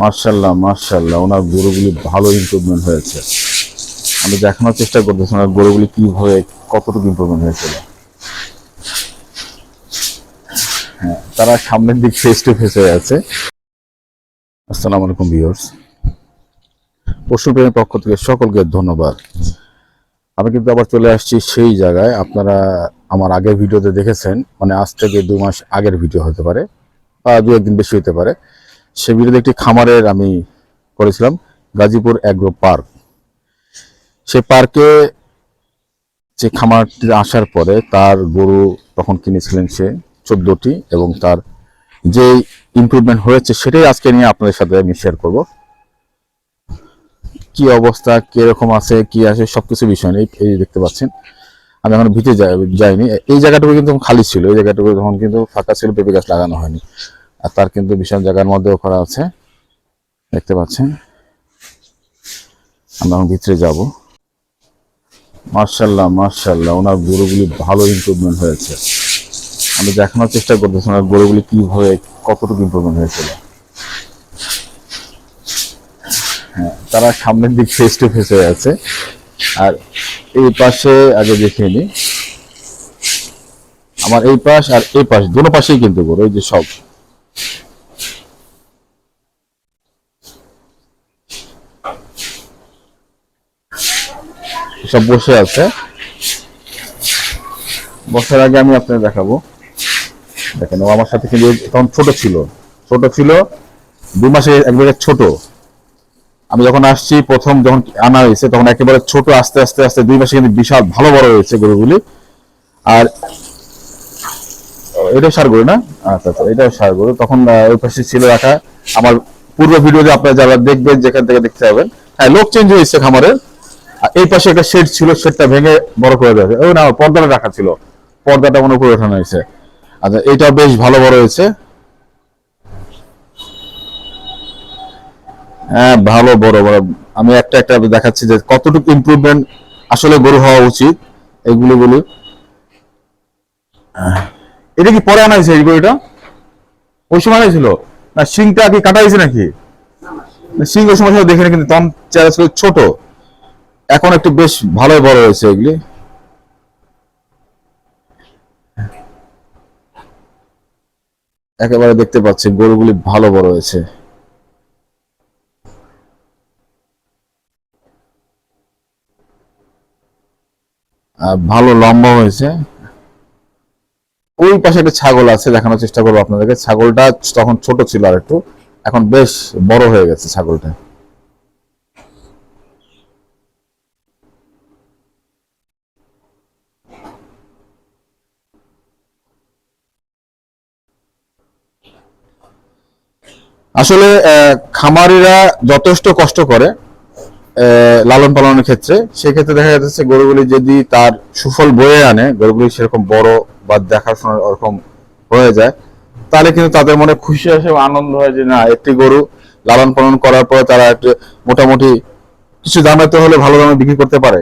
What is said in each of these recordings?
মার্শাল্লাহ মার্শাল্লাহ ওনার গরুগুলি ভালো ইমপ্রুভমেন্ট হয়েছে। আমি দেখানোর চেষ্টা করতেছি ওনার গরুগুলি কীভাবে কতটুকু ইমপ্রুভমেন্ট হয়েছিল হ্যাঁ তারা সামনের দিক ফেস টু ফেস হয়ে আছে। আসসালামু আলাইকুম ভিউয়ার্স পশুপ্রেমীর পক্ষ থেকে সকলকে ধন্যবাদ। আমি কিন্তু আবার চলে আসছি সেই জায়গায়। আপনারা আমার আগের ভিডিওতে দেখেছেন মানে আজ থেকে দু মাস আগের ভিডিও হতে পারে, বা দু একদিন বেশি হতে পারে। সে ভিডিওতে একটি খামারের আমি করেছিলাম, গাজীপুর অ্যাগ্রো পার্ক। সে পার্কে যে খামারটি আসার পরে তার গরু তখন কিনেছিলেন সে চোদ্দটি এবং তার যে ইমপ্রুভমেন্ট হয়েছে সেটাই আজকে নিয়ে আপনাদের সাথে আমি শেয়ার করব। কি অবস্থা, কীরকম আছে, কি আছে, সবকিছু বিষয় নেই এই দেখতে পাচ্ছেন। আমি এখন ভিতরে যাই- যাইনি। এই জায়গাটুকু কিন্তু খালি ছিল, এই জায়গাটুকু তখন কিন্তু ফাঁকা ছিল, পেঁপে গাছ লাগানো হয়নি। আর তার কিন্তু বিশাল জায়গার মধ্যেও করা আছে। দেখতে পাচ্ছেন। আমরা ভিতরে যাব। মার্শাল্লাহ মার্শাল্লাহ, ওনার গরুগুলি ভালো ইমপ্রুভমেন্ট হয়েছে। আমি দেখানোর চেষ্টা করতেছি ওনার গরুগুলি কীভাবে, কতটুকু ইমপ্রুভমেন্ট হয়েছিল। হ্যাঁ তারা সামনের দিক ফেস টু ফেস হয়ে আছে। আর এই পাশে আগে দেখে নি। আমার এই পাশ আর এই পাশ, দুটো পাশেই কিন্তু গরু ওই যে সব। সব বসে আছে। বসার আগে আমি আপনাদের দেখাবো। দেখেন, ও আমার সাথে কিন্তু তখন ছোট ছিল। ছোট ছিল, দু মাসে একবারে ছোট। আমি যখন আসছি, প্রথম যখন আনা হয়েছে, তখন একেবারে ছোট, আস্তে আস্তে আস্তে, দুই মাসে কিন্তু বিশাল, ভালো বড় হয়েছে গরুগুলি। আর এটা সার গরু না? আচ্ছা আচ্ছা এটাও সার গরু। তখন ওই পাশে ছিল রাখা আমার পূর্ব ভিডিওতে আপনারা যারা দেখবেন যেখান থেকে দেখতে পাবেন। হ্যাঁ লোক চেঞ্জ হয়েছে খামারের এই পাশে একটা শেড ছিল শেডটা ভেঙে বড় করে দেওয়া হয়েছে। ওই না পর্দাটা রাখা ছিল। পর্দাটা মনে করে ওঠানো হয়েছে। আচ্ছা এটা বেশ ভালো বড় হয়েছে। হ্যাঁ ভালো বড় বড়। আমি একটা একটা দেখাচ্ছি যে কতটুকু ইমপ্রুভমেন্ট আসলে গরু হওয়া উচিত। এগুলো আহ, এটা কি পরে আনা হয়েছে এই গরুটা? ওই সময় আনা ছিল না, শিংটা কি কাটা হয়েছে নাকি? শিং ওই সময় দেখে কিন্তু তখন চেহারা ছিল ছোট। এখন একটু বেশ ভালোই বড় হয়েছে এগুলি। একেবারে দেখতে পাচ্ছি গরুগুলি ভালো বড় হয়েছে। ভালো লম্বা হয়েছে। ওই পাশে একটা ছাগল আছে, দেখানোর চেষ্টা করব আপনাদেরকে। ছাগলটা তখন ছোট ছিল আর একটু, এখন বেশ বড় হয়ে গেছে ছাগলটা। আসলে খামারিরা যথেষ্ট কষ্ট করে লালন পালনের ক্ষেত্রে। সেক্ষেত্রে দেখা যাচ্ছে গরুগুলি যদি তার সুফল বয়ে আনে, গরুগুলি সেরকম বড় বা দেখাশোনা ওরকম হয়ে যায়, তাহলে কিন্তু তাদের মনে খুশি আসে আনন্দ হয় যে না, একটি গরু লালন পালন করার পরে তারা একটু মোটামুটি কিছু দামেতে হলে ভালো দামে বিক্রি করতে পারে।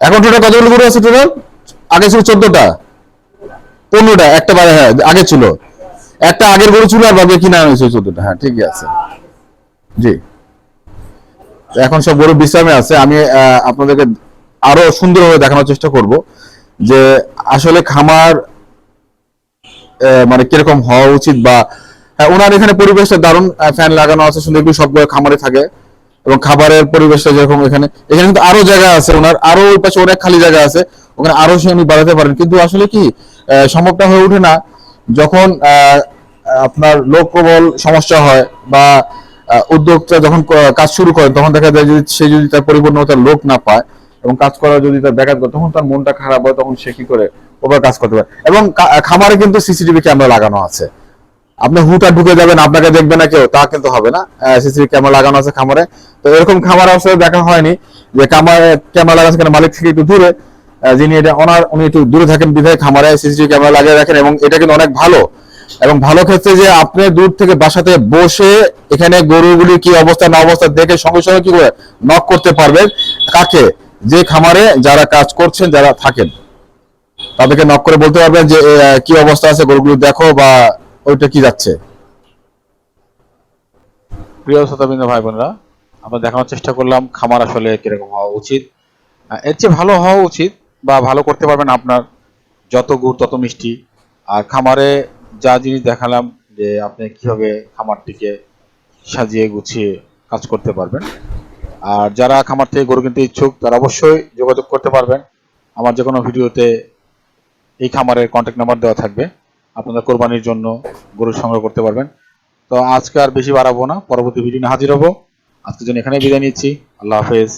এখন টোটাল কতগুলো গরু আছে টোটাল আগে ছিল চোদ্দটা। পনেরোটা, একটা বারে হ্যাঁ আগে ছিল। একটা আগের গরু ছিল আর বাকি কিনা হয়েছে চোদ্দটা হ্যাঁ ঠিকই আছে। জি। এখন সব গরু বিশ্রামে আছে, আমি আপনাদেরকে আরও সুন্দরভাবে দেখানোর চেষ্টা করব যে আসলে খামার মানে কীরকম হওয়া উচিত বা হ্যাঁ, ওনার এখানে পরিবেশটা দারুণ ফ্যান লাগানো আছে সুন্দর একটু সবগুলো খামারে থাকে এবং খাবারের পরিবেশটা যেরকম এখানে এখানে কিন্তু আরও জায়গা আছে ওনার আরও ওই পাশে অনেক খালি জায়গা আছে ওখানে আরও সে উনি বাড়াতে পারেন। কিন্তু আসলে কি সম্ভবটা হয়ে ওঠে না। যখন আপনার লোক প্রবল সমস্যা হয় বা উদ্যোক্তা যখন কাজ শুরু করে তখন দেখা যায় যদি সে যদি তার পরিপূর্ণ তার লোক না পায় এবং কাজ করার যদি তার ব্যাঘাত করে তখন তার মনটা খারাপ হয়, তখন সে কি করে? ওভার কাজ করতে পারে। এবং খামারে কিন্তু সিসিটিভি ক্যামেরা লাগানো আছে। আপনি হুটা ঢুকে যাবেন, আপনাকে দেখবে না কেউ, তা কিন্তু হবে না। সিসিটিভি ক্যামেরা লাগানো আছে খামারে। তো এরকম খামার আসলে দেখা হয়নি যে খামারে ক্যামেরা লাগানো কেন, মালিক থেকে একটু দূরে। যিনি এটা ওনার, উনি একটু দূরে থাকেন, বিধায় খামারে সিসিটিভি ক্যামেরা লাগিয়ে রাখেন এবং এটা কিন্তু অনেক ভালো। এবং ভালো ক্ষেত্রে যে আপনি দূর থেকে বাসাতে বসে এখানে গরুগুলি কি অবস্থা, না অবস্থা দেখে সঙ্গে সঙ্গে কি করে নক করতে পারবেন? কাকে? যে খামারে যারা কাজ করছেন, যারা থাকেন, তাদেরকে নক করে বলতে পারবেন যে কি অবস্থা আছে, গরুগুলো দেখো বা ওইটা কি যাচ্ছে। প্রিয় ভাই বোনেরা আমরা দেখানোর চেষ্টা করলাম খামার আসলে কীরকম হওয়া উচিত। এর চেয়ে ভালো হওয়া উচিত বা ভালো করতে পারবেন আপনার যত গুড়, তত মিষ্টি। আর খামারে যা জিনিস দেখালাম যে, আপনি কীভাবে খামারটিকে সাজিয়ে গুছিয়ে কাজ করতে পারবেন। আর যারা খামার থেকে গরু কিনতে ইচ্ছুক, তারা অবশ্যই যোগাযোগ করতে পারবেন। আমার যে কোনো ভিডিওতে এই খামারের কন্ট্যাক্ট নাম্বার দেওয়া থাকবে। আপনারা কোরবানির জন্য গরু সংগ্রহ করতে পারবেন। তো আজকে আর বেশি বাড়াবো না। পরবর্তী ভিডিও হাজির হব। আজকের জন্য এখানে বিদায় নিচ্ছি। আল্লাহ হাফেজ।